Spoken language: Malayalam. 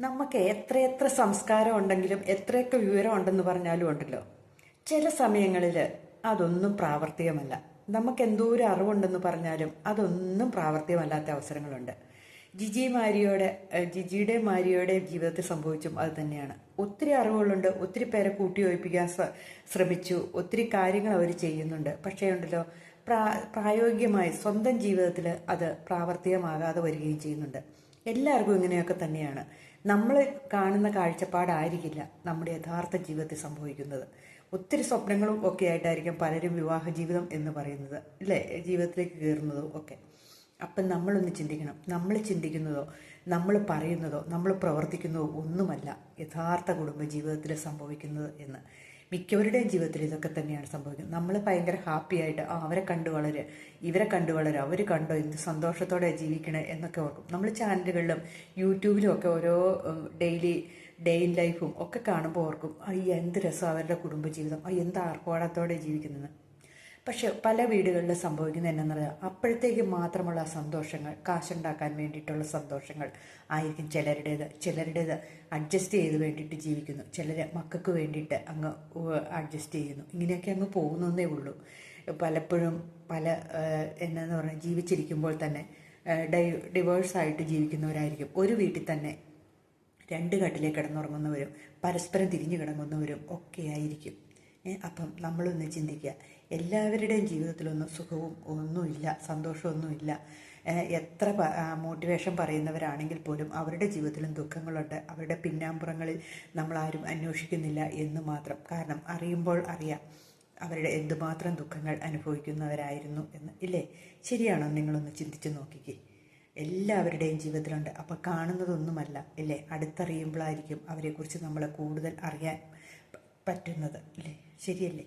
നമുക്ക് എത്രയെത്ര സംസ്കാരം ഉണ്ടെങ്കിലും എത്രയൊക്കെ വിവരം ഉണ്ടെന്ന് പറഞ്ഞാലും ഉണ്ടല്ലോ. ചില സമയങ്ങളിൽ അതൊന്നും പ്രാവർത്തികമല്ല. നമുക്ക് എന്തോ ഒരു അറിവുണ്ടെന്ന് പറഞ്ഞാലും അതൊന്നും പ്രാവർത്തികമല്ലാത്ത അവസരങ്ങളുണ്ട്. ജിജി മാരിയോടെ ജിജിയുടെ മാരിയോടെ ജീവിതത്തിൽ സംഭവിച്ചും അത് തന്നെയാണ്. ഒത്തിരി അറിവുകളുണ്ട് ഒത്തിരി പേരെ കൂട്ടി ഒഴിപ്പിക്കാൻ ശ്രമിച്ചു ഒത്തിരി കാര്യങ്ങൾ അവർ ചെയ്യുന്നുണ്ട്. പക്ഷേ ഉണ്ടല്ലോ പ്രാ പ്രായോഗികമായി സ്വന്തം ജീവിതത്തിൽ അത് പ്രാവർത്തികമാകാതെ വരികയും ചെയ്യുന്നുണ്ട്. എല്ലാവർക്കും ഇങ്ങനെയൊക്കെ തന്നെയാണ്. നമ്മൾ കാണുന്ന കാഴ്ചപ്പാടായിരിക്കില്ല നമ്മുടെ യഥാർത്ഥ ജീവിതത്തിൽ സംഭവിക്കുന്നത്. ഒത്തിരി സ്വപ്നങ്ങളും ഒക്കെ ആയിട്ടായിരിക്കും പലരും വിവാഹ ജീവിതം എന്ന് പറയുന്നത് അല്ലേ? ജീവിതത്തിലേക്ക് കയറുന്നതും ഒക്കെ. അപ്പം നമ്മളൊന്ന് ചിന്തിക്കണം. നമ്മൾ ചിന്തിക്കുന്നതോ നമ്മൾ പറയുന്നതോ നമ്മൾ പ്രവർത്തിക്കുന്നതോ ഒന്നുമല്ല യഥാർത്ഥ കുടുംബ ജീവിതത്തിൽ സംഭവിക്കുന്നത് എന്ന്. മിക്കവരുടെയും ജീവിതത്തിൽ ഇതൊക്കെ തന്നെയാണ് സംഭവിക്കുന്നത്. നമ്മൾ ഭയങ്കര ഹാപ്പി ആയിട്ട് ആ അവരെ കണ്ടു വളരെ ഇവരെ കണ്ടു വളരെ അവർ കണ്ടോ എന്ത് സന്തോഷത്തോടെ ജീവിക്കണേ എന്നൊക്കെ ഓർക്കും. നമ്മൾ ചാനലുകളിലും യൂട്യൂബിലും ഒക്കെ ഓരോ ഡെയിലി ഡേ ഇൻ ലൈഫും ഒക്കെ കാണുമ്പോൾ ഓർക്കും അയ്യ എന്ത് രസം അവരുടെ കുടുംബജീവിതം അയ്യ എന്ത് ആർഭാടത്തോടെ ജീവിക്കുന്നത്. പക്ഷെ പല വീടുകളിലും സംഭവിക്കുന്നത് എന്നാന്ന് പറയുക അപ്പോഴത്തേക്ക് മാത്രമുള്ള സന്തോഷങ്ങൾ കാശുണ്ടാക്കാൻ വേണ്ടിയിട്ടുള്ള സന്തോഷങ്ങൾ ആയിരിക്കും ചിലരുടേത്. ചിലരുടേത് അഡ്ജസ്റ്റ് ചെയ്ത് വേണ്ടിയിട്ട് ജീവിക്കുന്നു. ചിലർ മക്കൾക്ക് വേണ്ടിയിട്ട് അങ്ങ് അഡ്ജസ്റ്റ് ചെയ്യുന്നു. ഇങ്ങനെയൊക്കെ അങ്ങ് പോകുന്നതേ ഉള്ളൂ. പലപ്പോഴും പല എന്നാന്ന് പറഞ്ഞാൽ ജീവിച്ചിരിക്കുമ്പോൾ തന്നെ ഡൈ ഡിവേഴ്സായിട്ട് ജീവിക്കുന്നവരായിരിക്കും. ഒരു വീട്ടിൽ തന്നെ രണ്ട് കട്ടിലേക്ക് കിടന്നുറങ്ങുന്നവരും പരസ്പരം തിരിഞ്ഞു കിടങ്ങുന്നവരും ഒക്കെ ആയിരിക്കും. അപ്പം നമ്മളൊന്ന് ചിന്തിക്കുക എല്ലാവരുടെയും ജീവിതത്തിലൊന്നും സുഖവും ഒന്നുമില്ല സന്തോഷമൊന്നുമില്ല. എത്ര മോട്ടിവേഷൻ പറയുന്നവരാണെങ്കിൽ പോലും അവരുടെ ജീവിതത്തിലും ദുഃഖങ്ങളുണ്ട്. അവരുടെ പിന്നാമ്പുറങ്ങളിൽ നമ്മളാരും അന്വേഷിക്കുന്നില്ല എന്ന് മാത്രം. കാരണം അറിയുമ്പോൾ അറിയാം അവരുടെ എന്തുമാത്രം ദുഃഖങ്ങൾ അനുഭവിക്കുന്നവരായിരുന്നു എന്ന്. ഇല്ലേ? ശരിയാണോ നിങ്ങളൊന്ന് ചിന്തിച്ച് നോക്കിക്കേ. എല്ലാവരുടെയും ജീവിതത്തിലുണ്ട്. അപ്പം കാണുന്നതൊന്നുമല്ല ഇല്ലേ? അടുത്തറിയുമ്പോഴായിരിക്കും അവരെക്കുറിച്ച് നമ്മൾ കൂടുതൽ അറിയാൻ പറ്റുന്നത് അല്ലേ? ശരിയല്ലേ?